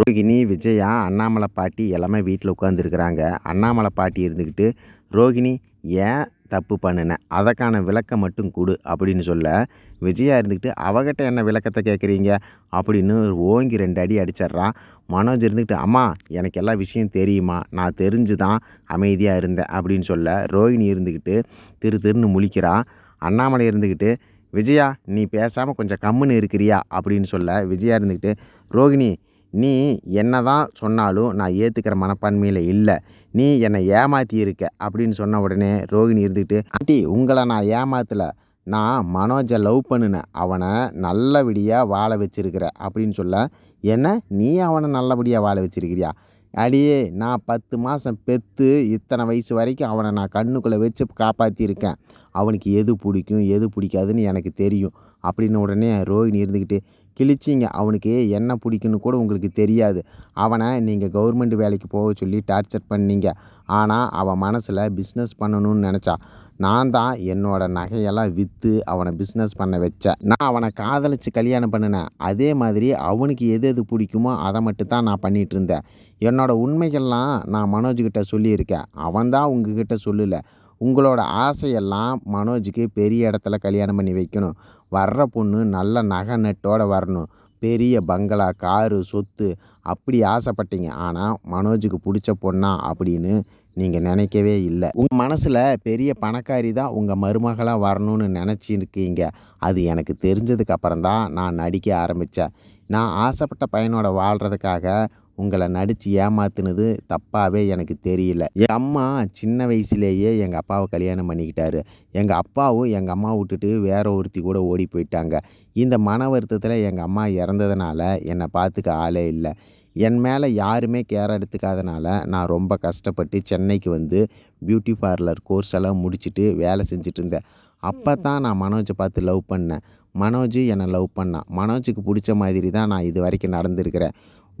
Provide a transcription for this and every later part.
ரோகிணி விஜயா அண்ணாமலை பாட்டி எல்லாமே வீட்டில் உட்காந்துருக்குறாங்க அண்ணாமலை பாட்டி இருந்துக்கிட்டு ரோகிணி ஏன் தப்பு பண்ணினேன் அதற்கான விளக்கம் மட்டும் கொடு அப்படின்னு சொல்ல விஜயா இருந்துக்கிட்டு அவகிட்ட என்ன விளக்கத்தை கேட்குறீங்க? அப்படின்னு ஓங்கி ரெண்டு அடி அடிச்சிட்றான். மனோஜ் இருந்துக்கிட்டு அம்மா எனக்கு எல்லா விஷயம் தெரியுமா? நான் தெரிஞ்சு தான் அமைதியாக இருந்தேன் அப்படின்னு சொல்ல ரோஹிணி இருந்துக்கிட்டு திரு திருன்னு முழிக்கிறான் அண்ணாமலை இருந்துக்கிட்டு விஜயா நீ பேசாமல் கொஞ்சம் கம்முன்னு இருக்கிறியா? அப்படின்னு சொல்ல விஜயா இருந்துக்கிட்டு ரோகிணி நீ என்ன தான் சொன்னாலும் நான் ஏற்றுக்கிற மனப்பான்மையில் இல்லை. நீ என்னை ஏமாற்றி இருக்க அப்படின்னு சொன்ன உடனே ரோகிணி இருந்துக்கிட்டு ஆண்டி உங்களை நான் ஏமாற்றலை நான் மனோஜை லவ் பண்ணினேன். அவனை நல்லபடியாக வாழ வச்சிருக்கிற அப்படின்னு சொல்ல என்ன? நீ அவனை நல்லபடியாக வாழ வச்சிருக்கிறியா? அடியே நான் பத்து மாதம் பெற்று இத்தனை வயசு வரைக்கும் அவனை நான் கண்ணுக்குள்ளே வச்சு காப்பாற்றியிருக்கேன் அவனுக்கு எது பிடிக்கும் எது பிடிக்காதுன்னு எனக்கு தெரியும் அப்படின்னு உடனே ரோஹிணி இருந்துக்கிட்டு கிழிச்சிங்க. அவனுக்கு என்ன பிடிக்குன்னு கூட உங்களுக்கு தெரியாது. அவனை நீங்கள் கவர்மெண்ட் வேலைக்கு போக சொல்லி டார்ச்சர் பண்ணீங்க. ஆனால் அவன் மனசில் பிஸ்னஸ் பண்ணணும்னு நினச்சா. நான் தான் என்னோடய நகையெல்லாம் விற்று அவனை பிஸ்னஸ் பண்ண வச்சேன். நான் அவனை காதலித்து கல்யாணம் பண்ணினேன். அதே மாதிரி அவனுக்கு எது எது பிடிக்குமோ அதை மட்டும் தான் நான் பண்ணிகிட்டு இருந்தேன். என்னோடய உண்மைகள்லாம் நான் மனோஜ்கிட்ட சொல்லியிருக்கேன். அவன் தான் உங்ககிட்ட சொல்லலை. உங்களோட ஆசையெல்லாம் மனோஜுக்கு பெரிய இடத்துல கல்யாணம் பண்ணி வைக்கணும். வர்ற பொண்ணு நல்ல நகை நட்டோடு வரணும். பெரிய பங்களா காரு சொத்து அப்படி ஆசைப்பட்டீங்க. ஆனால் மனோஜுக்கு பிடிச்ச பொண்ணா அப்படின்னு நீங்கள் நினைக்கவே இல்லை. உங்கள் மனசில் பெரிய பணக்காரி தான் உங்கள் மருமகளாக வரணும்னு நினச்சிருக்கீங்க. அது எனக்கு தெரிஞ்சதுக்கு அப்புறம் தான் நான் நடிக்க ஆரம்பித்தேன் நான் ஆசைப்பட்ட பையனோட வாழ்கிறதுக்காக உங்களை நடித்து ஏமாத்துனது தப்பாகவே எனக்கு தெரியல. என் அம்மா சின்ன வயசுலேயே எங்கள் அப்பாவை கல்யாணம் பண்ணிக்கிட்டாரு. எங்கள் அப்பாவும் எங்கள் அம்மா விட்டுட்டு வேற ஒருத்தி கூட ஓடி போயிட்டாங்க. இந்த மன வருத்தத்தில் எங்கள் அம்மா இறந்ததுனால என்னை பார்த்துக்க ஆளே இல்லை. என் மேலே யாருமே கேர் எடுத்துக்காதனால நான் ரொம்ப கஷ்டப்பட்டு சென்னைக்கு வந்து பியூட்டி பார்லர் கோர்ஸ் எல்லாம் முடிச்சுட்டு வேலை செஞ்சுட்டு இருந்தேன் அப்போ தான் நான் மனோஜை பார்த்து லவ் பண்ணேன். மனோஜ் என்னை லவ் பண்ணான். மனோஜுக்கு பிடிச்ச மாதிரி தான் நான் இது வரைக்கும் நடந்திருக்கிறேன்.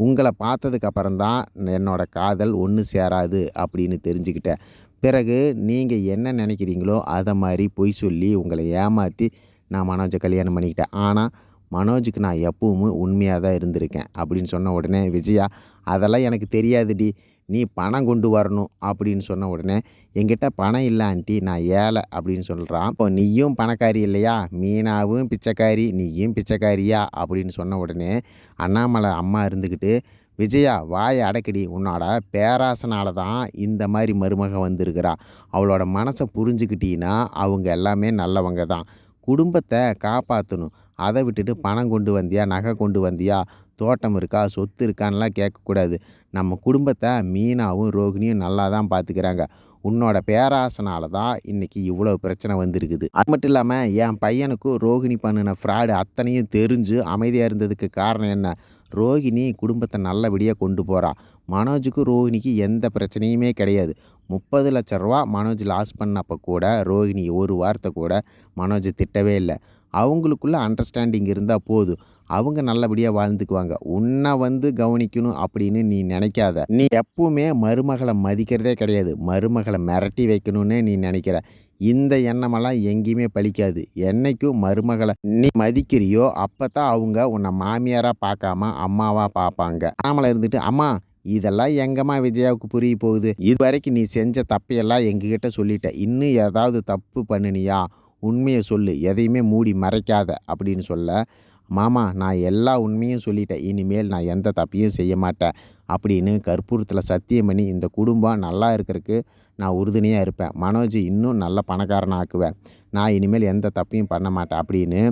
உங்களை பார்த்ததுக்கு அப்புறம்தான் என்னோடய காதல் ஒன்று சேராது அப்படின்னு தெரிஞ்சுக்கிட்டேன். பிறகு நீங்கள் என்ன நினைக்கிறீங்களோ அதை மாதிரி பொய் சொல்லி உங்களை ஏமாற்றி நான் மனோஜை கல்யாணம் பண்ணிக்கிட்டேன். ஆனால் மனோஜுக்கு நான் எப்பவும் உண்மையாக தான் இருந்திருக்கேன் அப்படின்னு சொன்ன உடனே விஜயா அதெல்லாம் எனக்கு தெரியாதுடி. நீ பணம் கொண்டு வரணும் அப்படின்னு சொன்ன உடனே என்கிட்ட பணம் இல்லை ஆண்டி நான் ஏழை அப்படின்னு சொல்கிறான் இப்போ நீயும் பணக்காரி இல்லையா? மீனாவும் பிச்சைக்காரி நீயும் பிச்சைக்காரியா? அப்படின்னு சொன்ன உடனே அண்ணாமலை அம்மா இருந்துக்கிட்டு விஜயா வாயை அடக்கடி உன்னோட பேராசனால தான் இந்த மாதிரி மருமக வந்திருக்கிறா. அவளோட மனசை புரிஞ்சுக்கிட்டீங்கன்னா அவங்க எல்லாமே நல்லவங்க தான். குடும்பத்தை காப்பாற்றணும் அதை விட்டுட்டு பணம் கொண்டு வந்தியா நகை கொண்டு வந்தியா தோட்டம் இருக்கா சொத்து இருக்கான்லாம் கேட்கக்கூடாது. நம்ம குடும்பத்தை மீனாவும் ரோகிணியும் நல்லா தான் பார்த்துக்கிறாங்க உன்னோட பேராசனால தான் இன்றைக்கி இவ்வளோ பிரச்சனை வந்திருக்குது. அது மட்டும் இல்லாமல் என் பையனுக்கும் ரோகிணி பண்ணின ஃப்ராடு அத்தனையும் தெரிஞ்சு அமைதியாக இருந்ததுக்கு காரணம் என்ன? ரோகிணி குடும்பத்தை நல்லபடியாக கொண்டு போகிறா மனோஜுக்கு ரோஹிணிக்கு எந்த பிரச்சனையுமே கிடையாது. முப்பது லட்ச ரூபா மனோஜ் லாஸ் பண்ணப்போ கூட ரோஹிணி ஒரு வார்த்தை கூட மனோஜ் திட்டவே இல்லை. அவங்களுக்குள்ள அண்டர்ஸ்டாண்டிங் இருந்தால் போதும். அவங்க நல்லபடியாக வாழ்ந்துக்குவாங்க. உன்னை வந்து கவனிக்கணும் அப்படின்னு நீ நினைக்காத. நீ எப்பவுமே மருமகளை மதிக்கிறதே கிடையாது. மருமகளை மிரட்டி வைக்கணும்னு நீ நினைக்கிற. இந்த எண்ணமெல்லாம் எங்கேயுமே பழிக்காது என்னைக்கும் மருமகளை நீ மதிக்கிறியோ அப்போ தான் அவங்க உன்னை மாமியாராக பார்க்காம அம்மாவாக பார்ப்பாங்க. நாமளை இருந்துட்டு அம்மா இதெல்லாம் எங்கம்மா விஜயாவுக்கு புரிய போகுது? இது வரைக்கும் நீ செஞ்ச தப்பையெல்லாம் எங்ககிட்ட சொல்லிட்ட. இன்னும் ஏதாவது தப்பு பண்ணினியா? உண்மையை சொல்லு. எதையுமே மூடி மறைக்காத. அப்படின்னு சொல்ல மாமா நான் எல்லா உண்மையும் சொல்லிட்டேன். இனிமேல் நான் எந்த தப்பையும் செய்ய மாட்டேன். அப்படின்னு கற்பூரத்தில் சத்தியம் பண்ணி இந்த குடும்பம் நல்லா இருக்கிறதுக்கு நான் உறுதுணையாக இருப்பேன். மனோஜ் இன்னும் நல்ல பணக்காரனாக ஆக்குவேன். நான் இனிமேல் எந்த தப்பையும் பண்ண மாட்டேன். அப்படின்னு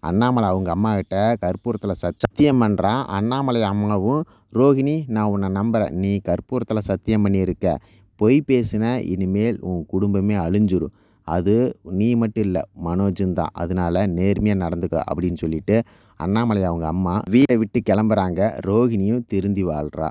அண்ணாமலை அவங்க அம்மாக்கிட்ட கற்பூரத்தில் சத்தியம் பண்ணுறான் அண்ணாமலை அம்மாவும் ரோஹிணி நான் உன்னை நம்புகிறேன் நீ கற்பூரத்தில் சத்தியம் பண்ணியிருக்க பொய் பேசின இனிமேல் உன் குடும்பமே அழிஞ்சிரும். அது நீ மட்டும் இல்லை மனோஜும் தான். அதனால நேர்மையாக நடந்துக்க. அப்படின்னு சொல்லிட்டு அண்ணாமலை அவங்க அம்மா வீட்டை விட்டு கிளம்புறாங்க. ரோஹிணியும் திருந்தி வாழ்கிறா